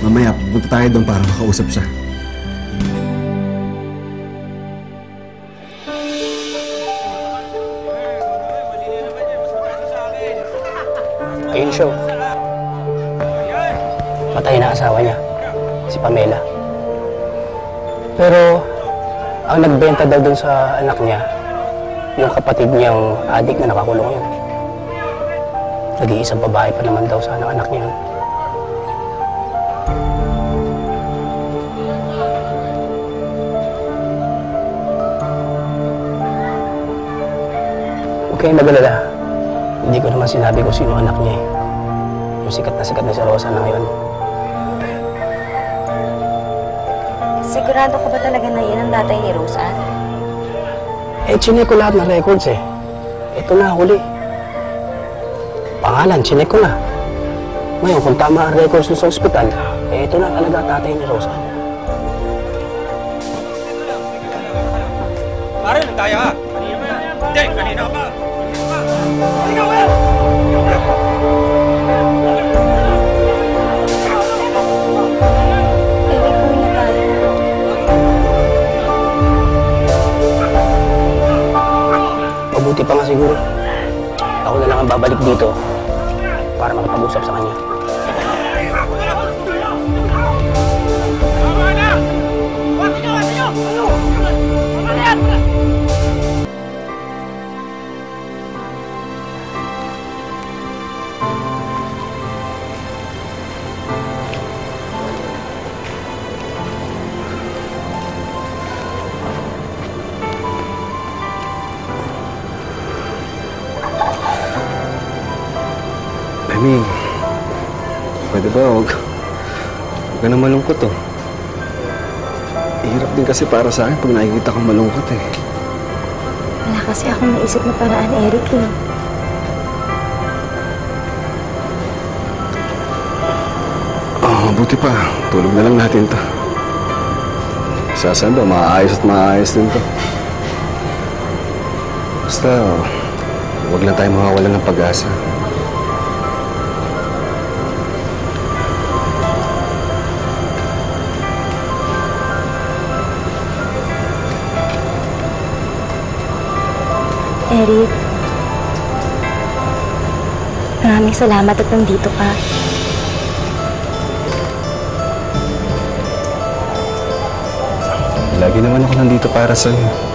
Mamaya, pupunta tayo doon para makausap siya. Ayun oh. Patay na asawa niya, si Pamela. Pero ang nagbenta daw dun sa anak niya, yung kapatid niyang adik na nakakulong yun. Nag-iisang babae pa naman daw sa anak, anak niya. Kayong magalala. Hindi ko naman sinabi kung sino anak niya eh. Yung sikat na sikat na si Rosa na ngayon. Sigurado ka ba talaga na yun ang tatay ni Roseanne? Eh, chinek ko lahat ng records eh. Ito na, huli. Pangalan, chinek ko na. Ngayon, kung tama ang records sa ospital, eh, ito na talaga tatay ni Rosa. Pare, nang tayo Ako na lang ang babalik dito para makipag-usap sa kanya. Lemmy, pwede ba huwag, huwag ka na malungkot oh. Hirap din kasi para sa akin pag nakikita kang malungkot eh. Wala kasi akong naisip na paraan, Eric eh. Oh, mabuti pa. Tulog na lang natin to. Sasan ba, maayos at maayos din to. Basta, oh, huwag lang tayo mawawalan ng pag-asa. Eric. Maraming salamat at nandito ka. Lagi naman ako nandito para sa'yo.